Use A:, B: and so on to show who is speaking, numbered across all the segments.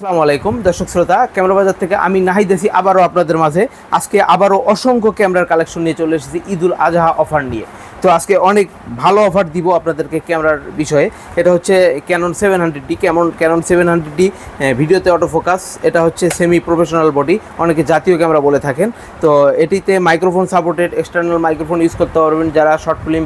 A: আসসালামু আলাইকুম, দর্শক শ্রোতা, ক্যামেরা বাজার থেকে আমি নাহিদ এসি আবারও আপনাদের মাঝে। আজকে আবারও অসংখ্য ক্যামেরার কালেকশন নিয়ে চলে এসেছি ঈদুল আজহা অফার নিয়ে। তো আজকে অনেক ভালো অফার দিব আপনাদেরকে ক্যামেরার বিষয়ে। এটা হচ্ছে ক্যানন সেভেন হান্ড্রেড ডি কেমন ক্যানন সেভেন হান্ড্রেড ডি ভিডিওতে অটো ফোকাস এটা হচ্ছে সেমি প্রফেশনাল বডি অনেকে জাতীয় ক্যামেরা বলে থাকেন। তো এটিতে microphone supported external microphone use করতে পারবেন। যারা শর্ট ফিল্ম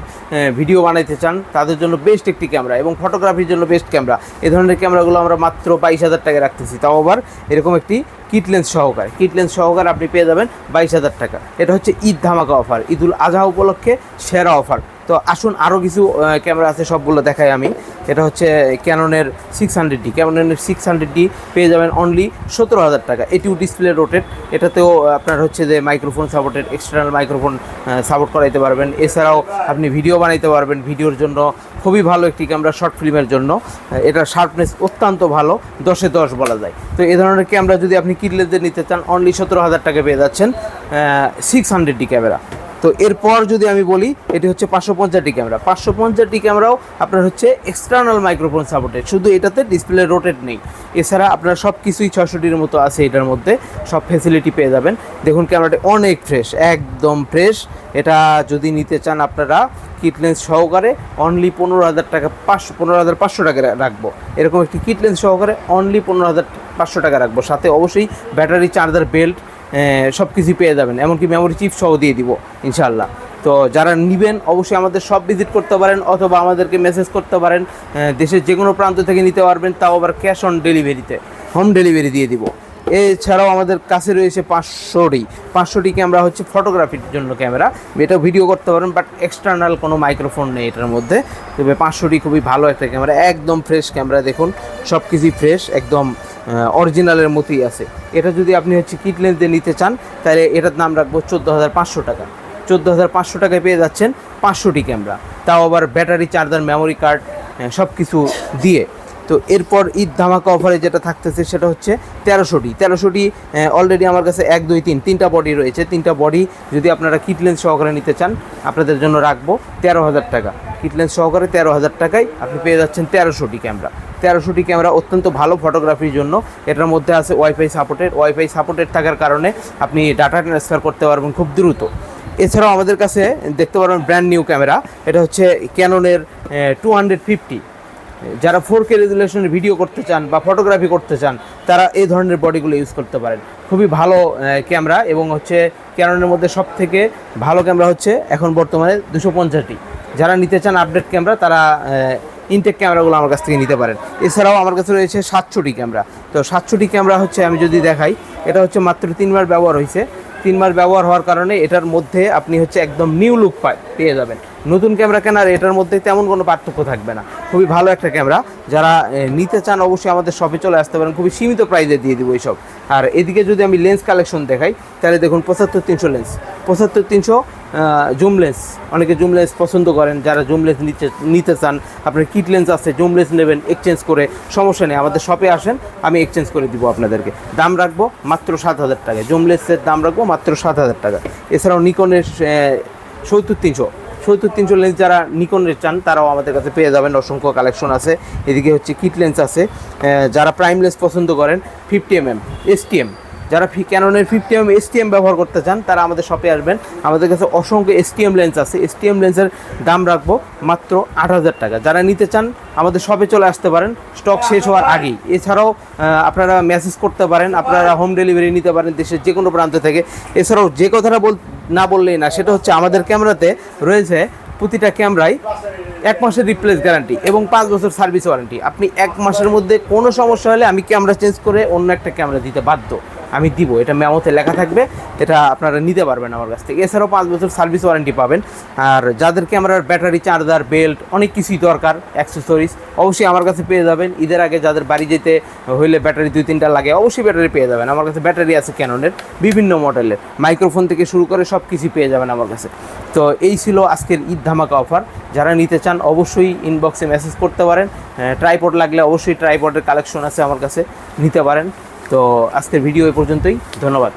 A: ভিডিও বানাইতে চান, তাদের জন্য বেস্ট একটি ক্যামেরা এবং ফটোগ্রাফির জন্য বেস্ট ক্যামেরা এ ধরনের ক্যামেরাগুলো আমরা মাত্র বাইশ হাজার টাকা রাখতেছি, তাও আবার এরকম একটি কিট লেন্স সহকারে। কিটলেন্স সহকারে আপনি পেয়ে যাবেন বাইশ হাজার টাকা। এটা হচ্ছে ঈদ ধামাকা অফার, ঈদুল আজহা উপলক্ষে সেরা অফার। তো আসুন আরও কিছু ক্যামেরা আছে সবগুলো দেখাই আমি। এটা হচ্ছে ক্যাননের সিক্স হান্ড্রেড ডি ক্যাননের সিক্স হান্ড্রেড ডি পেয়ে যাবেন অনলি সতেরো হাজার টাকা। এটিও ডিসপ্লে রোটেড এটাতেও আপনার হচ্ছে যে microphone supported external microphone support করাইতে পারবেন। এছাড়াও আপনি ভিডিও বানাইতে পারবেন ভিডিওর জন্য। খুবই ভালো একটি ক্যামেরা শর্ট ফিল্মের জন্য। এটার শার্পনেস অত্যন্ত ভালো। দশে দশ বলা যায়। তো এ ধরনের ক্যামেরা যদি আপনি কিডলেতে নিতে চান অনলি সতেরো হাজার টাকা পেয়ে যাচ্ছেন সিক্স হান্ড্রেড ডি ক্যামেরা তো এরপর যদি আমি বলি, এটি হচ্ছে পাঁচশো পঞ্চাশটি ক্যামেরা। পাঁচশো পঞ্চাশটি ক্যামেরাও আপনার হচ্ছে এক্সটার্নাল মাইক্রোফোন সাপোর্টেড শুধু এটাতে ডিসপ্লে রোটেট নেই। এছাড়া আপনার সব কিছুই ছশোটির মতো আছে এটার মধ্যে, সব ফেসিলিটি পেয়ে যাবেন। দেখুন ক্যামেরাটি অনেক ফ্রেশ একদম ফ্রেশ এটা যদি নিতে চান আপনারা কিটলেন্স সহকারে অনলি পনেরো হাজার টাকা, পাঁচশো, পনেরো হাজার পাঁচশো টাকা রাখব। এরকম একটি কিটলেন্স সহকারে অনলি পনেরো হাজার পাঁচশো টাকা রাখব। সাথে অবশ্যই ব্যাটারি চার্জার বেল্ট সব কিছুই পেয়ে যাবেন। এমনকি মেমোরি চিপ সহ দিয়ে দিব ইনশাল্লাহ তো যারা নেবেন, অবশ্যই আমাদের সব ভিজিট করতে পারেন, অথবা আমাদেরকে মেসেজ করতে পারেন। দেশের যে কোনো প্রান্ত থেকে নিতে পারবেন, তাও আবার ক্যাশ অন ডেলিভারিতে হোম ডেলিভারি দিয়ে দিব। এছাড়াও আমাদের কাছে রয়েছে পাঁচশোটি পাঁচশোটি ক্যামেরা হচ্ছে ফটোগ্রাফির জন্য ক্যামেরা এটা ভিডিও করতে পারেন বাট এক্সটার্নাল কোনো মাইক্রোফোন নেই এটার মধ্যে। তবে পাঁচশোটি খুবই ভালো একটা ক্যামেরা একদম ফ্রেশ ক্যামেরা দেখুন সব কিছুই ফ্রেশ একদম অরিজিনালের মতোই আছে। এটা যদি আপনি হচ্ছে কিট লেন্সে নিতে চান, তাহলে এটার দাম রাখব চোদ্দ হাজার পাঁচশো টাকা। চোদ্দ হাজার পাঁচশো টাকায় পেয়ে যাচ্ছেন পাঁচশোটি ক্যামেরা তাও আবার ব্যাটারি চার্জার মেমোরি কার্ড সব কিছু দিয়ে। তো এরপর ঈদ ধামাকা অফারে যেটা থাকতেছে সেটা হচ্ছে তেরোশোটি। তেরোশোটি অলরেডি আমার কাছে এক, দুই, তিন, তিনটা বডি রয়েছে। তিনটা বডি যদি আপনারা কিটলেন্স সহকারে নিতে চান, আপনাদের জন্য রাখব তেরো হাজার টাকা কিটলেন্স সহকারে তেরো হাজার টাকায় আপনি পেয়ে যাচ্ছেন তেরোশোটি ক্যামেরা তেরোশোটি ক্যামেরা অত্যন্ত ভালো ফটোগ্রাফির জন্য। এটার মধ্যে আছে ওয়াইফাই সাপোর্টেড ওয়াইফাই সাপোর্টেড থাকার কারণে আপনি ডাটা ট্রান্সফার করতে পারবেন খুব দ্রুত। এছাড়াও আমাদের কাছে দেখতে পারবেন ব্র্যান্ড নিউ ক্যামেরা এটা হচ্ছে ক্যাননের টু হান্ড্রেড ফিফটি যারা ফোর কে রেজুলেশনের ভিডিও করতে চান বা ফটোগ্রাফি করতে চান, তারা এই ধরনের বডিগুলো ইউজ করতে পারেন। খুবই ভালো ক্যামেরা এবং হচ্ছে ক্যাননের মধ্যে সব থেকে ভালো ক্যামেরা হচ্ছে এখন বর্তমানে দুশো পঞ্চাশটি। যারা নিতে চান আপডেট ক্যামেরা তারা ইনটেক ক্যামেরাগুলো আমার কাছ থেকে নিতে পারেন। এছাড়াও আমার কাছে রয়েছে সাতশোটি ক্যামেরা তো সাতশোটি ক্যামেরা হচ্ছে আমি যদি দেখাই, এটা হচ্ছে মাত্র তিনবার ব্যবহার হয়েছে। তিনবার ব্যবহার হওয়ার কারণে এটার মধ্যে আপনি হচ্ছে একদম নিউ লুক পায়, পেয়ে যাবেন। নতুন ক্যামেরা কেনার এটার মধ্যে তেমন কোনো পার্থক্য থাকবে না। খুবই ভালো একটা ক্যামেরা। যারা নিতে চান অবশ্যই আমাদের শপে চলে আসতে পারেন। খুবই সীমিত প্রাইজে দিয়ে দিব এইসব। আর এদিকে যদি আমি লেন্স কালেকশন দেখাই, তাহলে দেখুন পঁচাত্তর তিনশো লেন্স পঁচাত্তর তিনশো জুম লেন্স অনেকে জুম লেন্স পছন্দ করেন। যারা জুম লেন্স নিতে নিতে চান, আপনার কিট লেন্স আছে জুম লেন্স নেবেন এক্সচেঞ্জ করে, সমস্যা নেই। আমাদের শপে আসেন, আমি এক্সচেঞ্জ করে দিব আপনাদেরকে। দাম রাখব মাত্র সাত হাজার টাকা জুম লেন্সের দাম রাখব মাত্র সাত হাজার টাকা। এছাড়াও নিকনের সত্তর তিনশো। সত্তর তিনশো লেন্স যারা নিকনের চান, তারাও আমাদের কাছে পেয়ে যাবেন। অসংখ্য কালেকশন আছে। এদিকে হচ্ছে কিট লেন্স আছে। যারা প্রাইম লেন্স পছন্দ করেন ফিফটি এম এম এসটিএম যারা ফি ক্যাননের ফিফটি এম এসটিএম ব্যবহার করতে চান, তারা আমাদের শপে আসবেন। আমাদের কাছে অসংখ্য এসটিএম লেন্স আছে। এসটিএম লেন্সের দাম রাখব মাত্র আট হাজার টাকা। যারা নিতে চান, আমাদের শপে চলে আসতে পারেন। স্টক শেষ হওয়ার আগেই। এছাড়াও আপনারা মেসেজ করতে পারেন। আপনারা হোম ডেলিভারি নিতে পারেন দেশের যে কোনো প্রান্ত থেকে। এছাড়াও যে কথাটা বল না বললেই না, সেটা হচ্ছে আমাদের ক্যামেরাতে রয়েছে প্রতিটা ক্যামেরায় এক মাসের রিপ্লেস গ্যারান্টি এবং পাঁচ বছর সার্ভিস ওয়ারেন্টি আপনি এক মাসের মধ্যে কোনো সমস্যা হলে আমি ক্যামেরা চেঞ্জ করে অন্য একটা ক্যামেরা দিতে বাধ্য। আমি দিব। এটা মেমোতে লেখা থাকবে। এটা আপনারা নিতে পারবেন আমার কাছ থেকে। এছাড়াও পাঁচ বছর সার্ভিস ওয়ারেন্টি পাবেন। আর যাদের ক্যামেরার ব্যাটারি, চার্জার, বেল্ট অনেক কিছুই দরকার, অ্যাক্সেসরিজ অবশ্যই আমার কাছে পেয়ে যাবেন। ঈদের আগে যাদের বাড়ি যেতে হইলে ব্যাটারি দুই, তিনটা লাগে, অবশ্যই ব্যাটারি পেয়ে যাবেন। আমার কাছে ব্যাটারি আছে ক্যাননের বিভিন্ন মডেলের। মাইক্রোফোন থেকে শুরু করে সব কিছুই পেয়ে যাবেন আমার কাছে। তো এই ছিল আজকের ঈদ ধামাকা অফার। যারা নিতে চান অবশ্যই ইনবক্সে মেসেজ করতে পারেন। ট্রাইপড লাগলে অবশ্যই ট্রাইপডের কালেকশন আছে আমার কাছে। নিতে পারেন। তো আজকের ভিডিও এ পর্যন্তই। ধন্যবাদ।